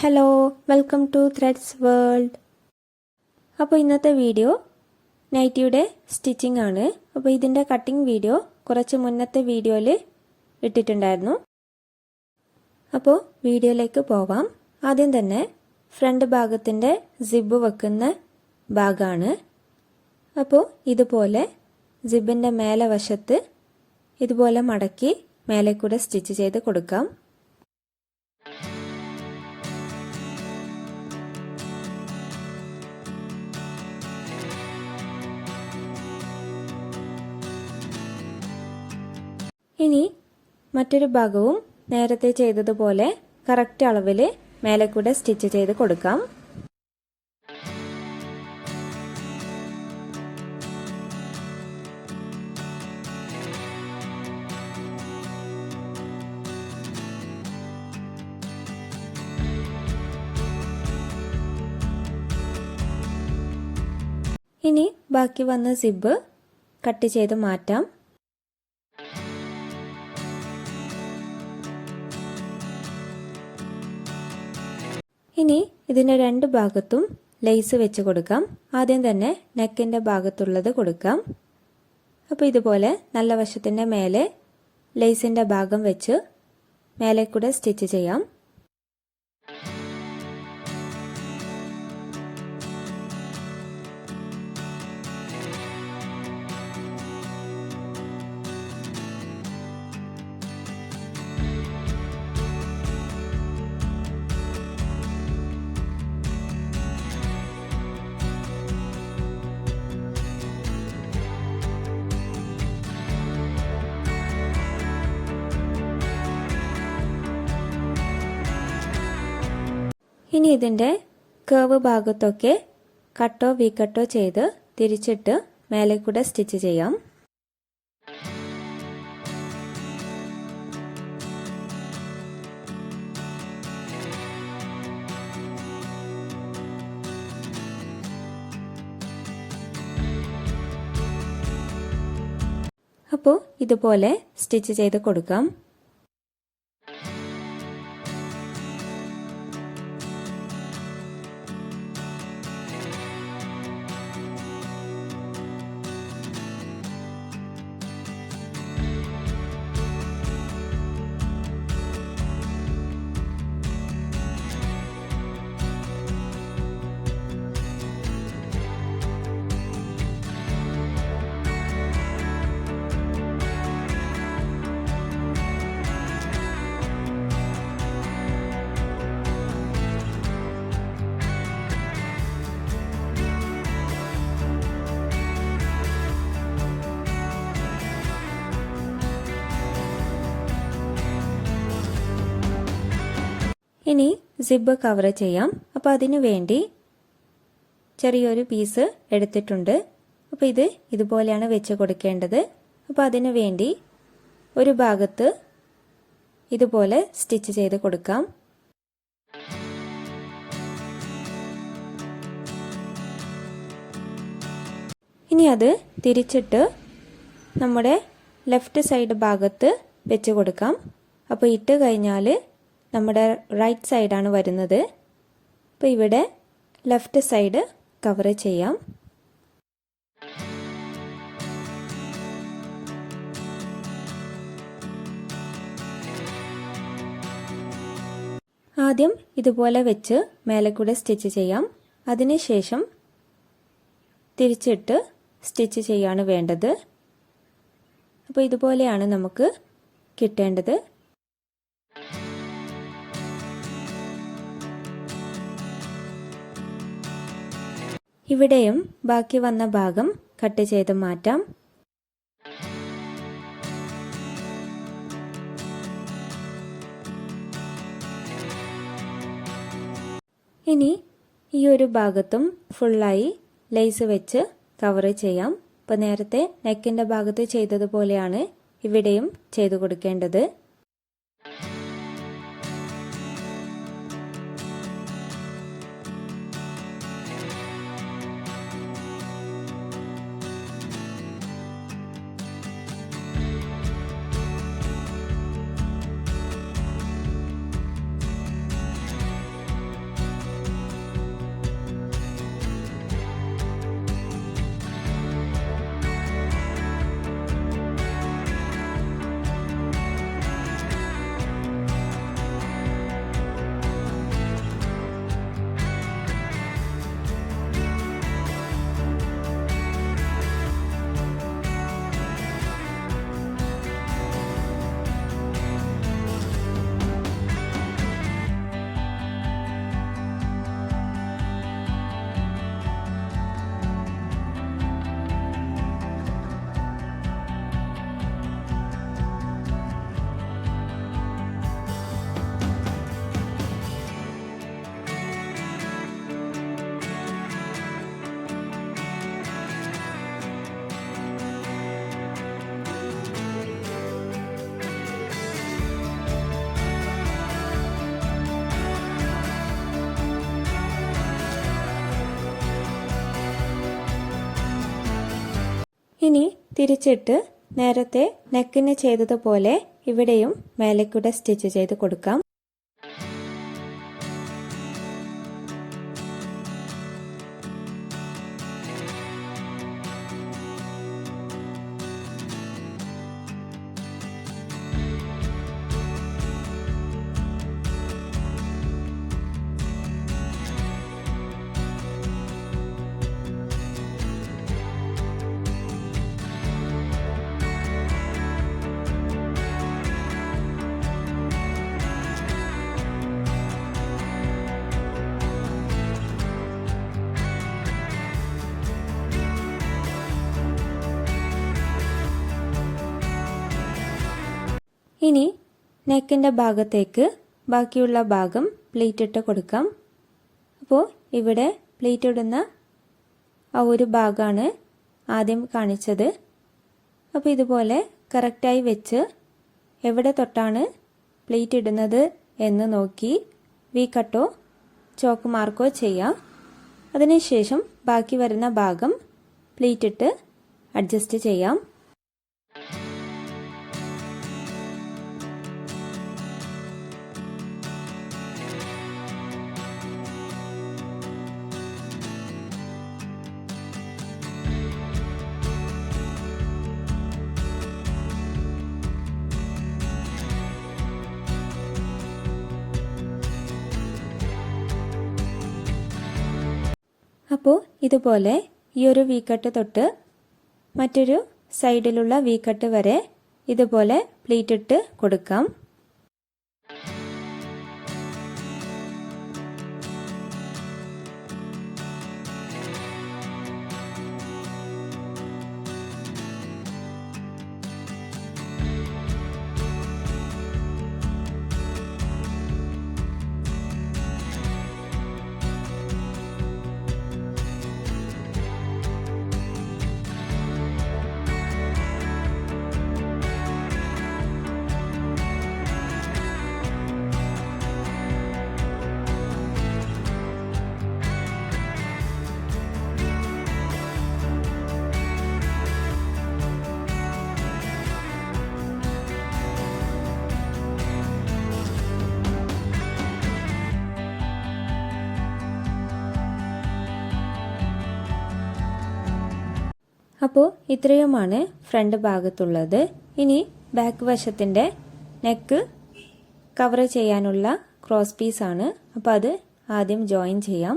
Hello welcome to threads world അപ്പോൾ ഇന്നത്തെ video നൈറ്റിയുടെ stitching ആണ്. അപ്പോൾ ഇതിന്റെ കട്ടിംഗ് വീഡിയോ കുറച്ച് മുന്നത്തെ വീഡിയോയിൽ ഇട്ടിട്ടുണ്ടായിരുന്നു. അപ്പോൾ വീഡിയോയിലേക്ക് പോവാം. ആദ്യം തന്നെ ഫ്രണ്ട് ഭാഗത്തിന്റെ സിബ് വെക്കുന്ന ഭാഗമാണ് അപ്പോൾ ഇതുപോലെ സിബിന്റെ മേലെ വശത്ത് ഇതുപോലെ മടക്കി മേലെ കൂടെ സ്റ്റിച്ച് ചെയ്ത് കൊടുക്കാം. ഇനി മറ്റൊരു ഭാഗവും നേരത്തെ ചെയ്തതുപോലെ കറക്റ്റ് അളവിൽ മേലെ കൂടെ സ്റ്റിച്ച് ചെയ്ത് കൊടുക്കാം. ഇനി ബാക്കി വന്ന സിബ് കട്ട് ചെയ്ത് മാറ്റാം. ഇനി ഇതിന്റെ രണ്ട് ഭാഗത്തും ലേസ് വെച്ച് കൊടുക്കാം. ആദ്യം തന്നെ നെക്കിന്റെ ഭാഗത്തുള്ളത് കൊടുക്കാം. അപ്പോൾ ഇതുപോലെ നല്ല വശത്തിന്റെ മേലെ ലേസിന്റെ ഭാഗം വെച്ച് മേലെ കൂടെ സ്റ്റിച്ച് ചെയ്യാം. ഇനി ഇതിന്റെ കേവ് ഭാഗത്തൊക്കെ കട്ടോ വി കട്ടോ ചെയ്ത് തിരിച്ചിട്ട് മേലെ കൂടെ സ്റ്റിച്ച് ചെയ്യാം. അപ്പോൾ ഇതുപോലെ സ്റ്റിച്ച് ചെയ്ത് കൊടുക്കാം. ഇനി സിബ് കവർ ചെയ്യാം. അപ്പോൾ അതിനു വേണ്ടി ചെറിയൊരു പീസ് എടുത്തിട്ടുണ്ട്. അപ്പോൾ ഇത് ഇതുപോലെയാണ് വെച്ച് കൊടുക്കേണ്ടത്. അപ്പോൾ അതിനു വേണ്ടി ഒരു ഭാഗത്ത് ഇതുപോലെ സ്റ്റിച്ച് ചെയ്ത് കൊടുക്കാം. ഇനി അത് തിരിച്ചിട്ട് നമ്മുടെ ലെഫ്റ്റ് സൈഡ് ഭാഗത്ത് വെച്ച് കൊടുക്കാം. അപ്പോൾ ഇട്ട് കഴിഞ്ഞാൽ നമ്മുടെ റൈറ്റ് സൈഡാണ് വരുന്നത്. അപ്പോൾ ഇവിടെ ലെഫ്റ്റ് സൈഡ് കവർ ചെയ്യാം. ആദ്യം ഇതുപോലെ വെച്ച് മേലെ കൂടെ സ്റ്റിച്ച് ചെയ്യാം. അതിനുശേഷം തിരിച്ചിട്ട് സ്റ്റിച്ച് ചെയ്യാണ് വേണ്ടത്. അപ്പോൾ ഇതുപോലെയാണ് നമുക്ക് കിട്ടേണ്ടത്. ഇവിടെയും ബാക്കി വന്ന ഭാഗം കട്ട് ചെയ്ത് മാറ്റാം. ഇനി ഈ ഒരു ഭാഗത്തും ഫുള്ളായി ലേസ് വെച്ച് കവർ ചെയ്യാം. ഇപ്പം നേരത്തെ നെക്കിന്റെ ഭാഗത്ത് ചെയ്തതുപോലെയാണ് ഇവിടെയും ചെയ്തു കൊടുക്കേണ്ടത്. ഇനി തിരിച്ചിട്ട് നേരത്തെ നെക്കിന് ചെയ്തതുപോലെ ഇവിടെയും മേലേക്കൂടെ സ്റ്റിച്ച് ചെയ്ത് കൊടുക്കാം. ഇനി നെക്കിന്റെ ഭാഗത്തേക്ക് ബാക്കിയുള്ള ഭാഗം പ്ലേറ്റ് ഇട്ട് കൊടുക്കാം. അപ്പോൾ ഇവിടെ പ്ലേറ്റ് ഇടുന്ന ആ ഒരു ഭാഗമാണ് ആദ്യം കാണിച്ചത്. അപ്പോൾ ഇതുപോലെ കറക്റ്റായി വെച്ച് എവിടെ തൊട്ടാണ് പ്ലേറ്റ് ഇടുന്നത് എന്ന് നോക്കി വി കട്ടോ ചോക്ക് മാർക്കോ ചെയ്യാം. അതിനുശേഷം ബാക്കി വരുന്ന ഭാഗം പ്ലേറ്റ് ഇട്ട് അഡ്ജസ്റ്റ് ചെയ്യാം. അപ്പോൾ ഇതുപോലെ ഈ ഒരു വീക്കട്ട് തൊട്ട് മറ്റൊരു സൈഡിലുള്ള വീക്കട്ട് വരെ ഇതുപോലെ പ്ലീറ്റ് ഇട്ട് കൊടുക്കാം. അപ്പോൾ ഇത്രയുമാണ് ഫ്രണ്ട് ഭാഗത്തുള്ളത്. ഇനി ബാക്ക് വശത്തിന്റെ നെക്ക് കവർ ചെയ്യാനുള്ള ക്രോസ് പീസാണ് അപ്പോൾ അത് ആദ്യം ജോയിൻ ചെയ്യാം.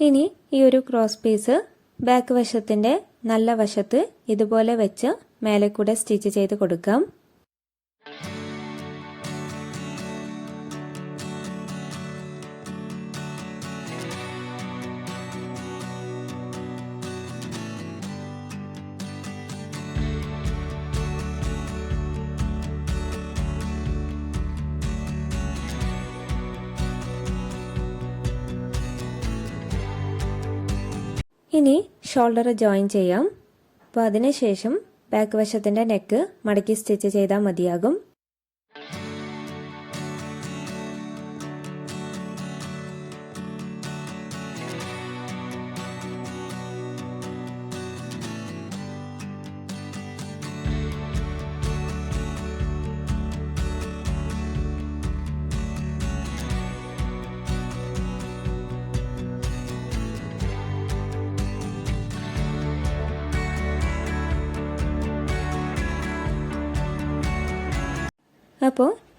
ഇനി ഈ ഒരു ക്രോസ് പീസ് ബാക്ക് വശത്തിന്റെ നല്ല വശത്ത് ഇതുപോലെ വെച്ച് മേലെ കൂടെ സ്റ്റിച്ച് ചെയ്ത് കൊടുക്കാം. ഇനി ഷോൾഡർ ജോയിൻ ചെയ്യാം. അപ്പോൾ അതിനുശേഷം ബാക്ക് വശത്തിന്റെ നെക്ക് മടക്കി സ്റ്റിച്ച് ചെയ്താൽ മതിയാകും.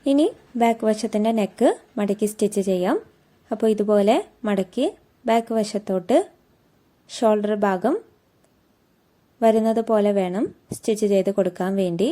ഇനി ബാക്ക് വശത്തിന്റെ നെക്ക് മടക്കി സ്റ്റിച്ച് ചെയ്യാം. അപ്പോൾ ഇതുപോലെ മടക്കി ബാക്ക് വശത്തോട്ട് ഷോൾഡർ ഭാഗം വരുന്നത് പോലെ വേണം സ്റ്റിച്ച് ചെയ്ത് കൊടുക്കാൻ വേണ്ടി.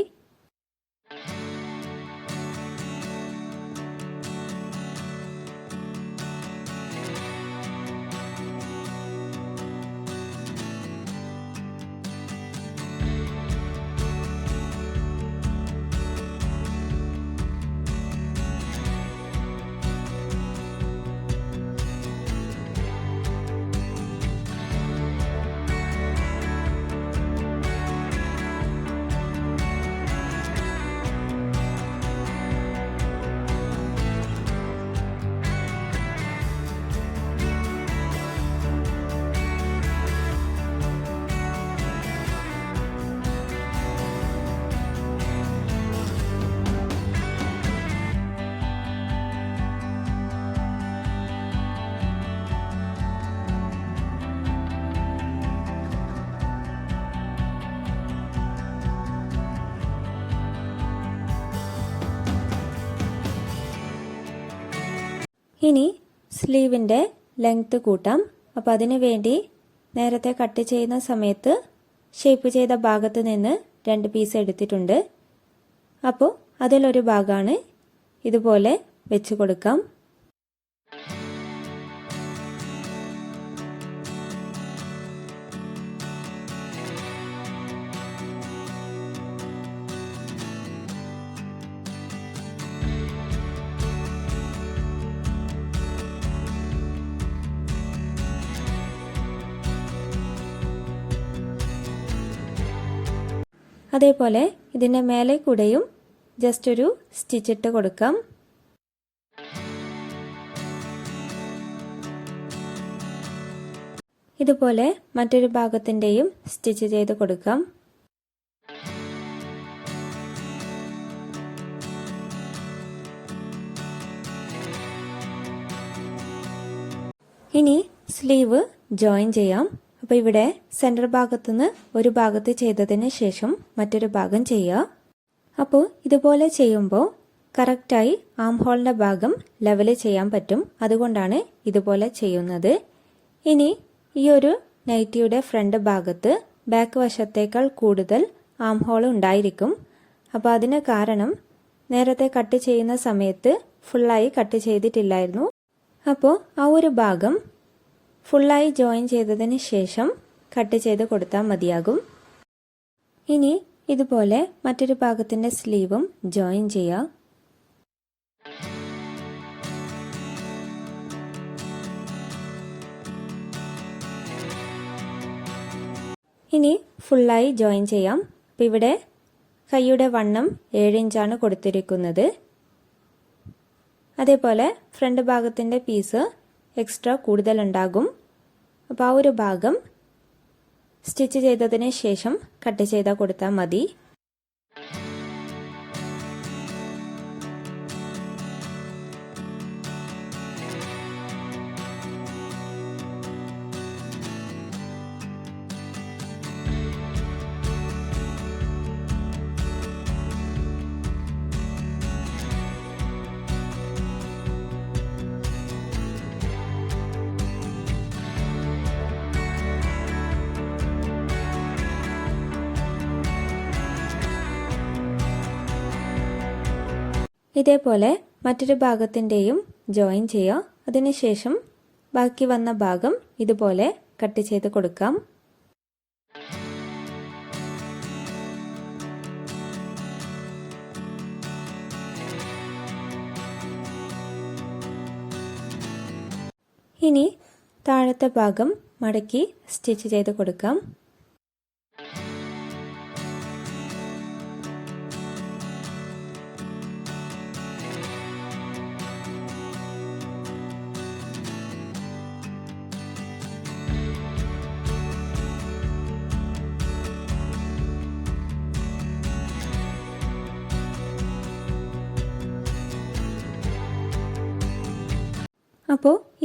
ഇനി സ്ലീവിന്റെ ലെങ്ത്ത് കൂട്ടാം. അപ്പോൾ അതിനു വേണ്ടി നേരത്തെ കട്ട് ചെയ്യുന്ന സമയത്ത് ഷേപ്പ് ചെയ്ത ഭാഗത്ത് നിന്ന് രണ്ട് പീസ് എടുത്തിട്ടുണ്ട്. അപ്പോൾ അതിലൊരു ഭാഗമാണ് ഇതുപോലെ വെച്ച് കൊടുക്കാം. അതേപോലെ ഇതിന്റെ മേലെ കൂടെയും ജസ്റ്റ് ഒരു സ്റ്റിച്ച് ഇട്ട് കൊടുക്കാം. ഇതുപോലെ മറ്റൊരു ഭാഗത്തിന്റെയും സ്റ്റിച്ച് ചെയ്ത് കൊടുക്കാം. ഇനി സ്ലീവ് ജോയിൻ ചെയ്യാം. അപ്പോൾ ഇവിടെ സെന്റർ ഭാഗത്തുനിന്ന് ഒരു ഭാഗത്ത് ചെയ്തതിന് ശേഷം മറ്റൊരു ഭാഗം ചെയ്യുക. അപ്പോൾ ഇതുപോലെ ചെയ്യുമ്പോൾ കറക്റ്റായി ആം ഹോളിന്റെ ഭാഗം ലെവൽ ചെയ്യാൻ പറ്റും. അതുകൊണ്ടാണ് ഇതുപോലെ ചെയ്യുന്നത്. ഇനി ഈ ഒരു നൈറ്റിയുടെ ഫ്രണ്ട് ഭാഗത്ത് ബാക്ക് വശത്തേക്കാൾ കൂടുതൽ ആം ഹോൾ ഉണ്ടായിരിക്കും. അപ്പോൾ അതിന് കാരണം നേരത്തെ കട്ട് ചെയ്യുന്ന സമയത്ത് ഫുള്ളായി കട്ട് ചെയ്തിട്ടില്ലായിരുന്നു. അപ്പോൾ ആ ഒരു ഭാഗം ഫുള്ളായി ജോയിൻ ചെയ്തതിന് ശേഷം കട്ട് ചെയ്ത് കൊടുത്താൽ മതിയാകും. ഇനി ഇതുപോലെ മറ്റൊരു ഭാഗത്തിന്റെ സ്ലീവും ജോയിൻ ചെയ്യാം ഇനി ഫുള്ളായി ജോയിൻ ചെയ്യാം. അപ്പോൾ ഇവിടെ കൈയുടെ വണ്ണം ഏഴ് ഇഞ്ചാണ് കൊടുത്തിരിക്കുന്നത്. അതേപോലെ ഫ്രണ്ട് ഭാഗത്തിന്റെ പീസ് എക്സ്ട്രാ കൂടുതലുണ്ടാകും. അപ്പോൾ ആ ഒരു ഭാഗം സ്റ്റിച്ച് ചെയ്തതിന് ശേഷം കട്ട് ചെയ്താൽ കൊടുത്താൽ മതി. ഇതേപോലെ മറ്റൊരു ഭാഗത്തിന്റെയും ജോയിൻ ചെയ്യുക. അതിനുശേഷം ബാക്കി വന്ന ഭാഗം ഇതുപോലെ കട്ട് ചെയ്ത് കൊടുക്കാം. ഇനി താഴത്തെ ഭാഗം മടക്കി സ്റ്റിച്ച് ചെയ്ത് കൊടുക്കാം.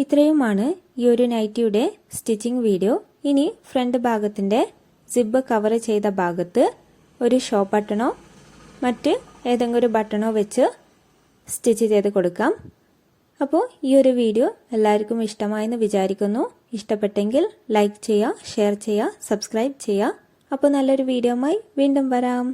ഇത്രയുമാണ് ഈ ഒരു നൈറ്റിയുടെ സ്റ്റിച്ചിങ് വീഡിയോ. ഇനി ഫ്രണ്ട് ഭാഗത്തിന്റെ സിബ് കവർ ചെയ്ത ഭാഗത്ത് ഒരു ഷോ ബട്ടണോ മറ്റ് ഏതെങ്കിലും ഒരു ബട്ടണോ വെച്ച് സ്റ്റിച്ച് ചെയ്ത് കൊടുക്കാം. അപ്പോൾ ഈ ഒരു വീഡിയോ എല്ലാവർക്കും ഇഷ്ടമായെന്ന് വിചാരിക്കുന്നു. ഇഷ്ടപ്പെട്ടെങ്കിൽ ലൈക്ക് ചെയ്യുക ഷെയർ ചെയ്യുക സബ്സ്ക്രൈബ് ചെയ്യുക. അപ്പോൾ നല്ലൊരു വീഡിയോ വീണ്ടും വരാം.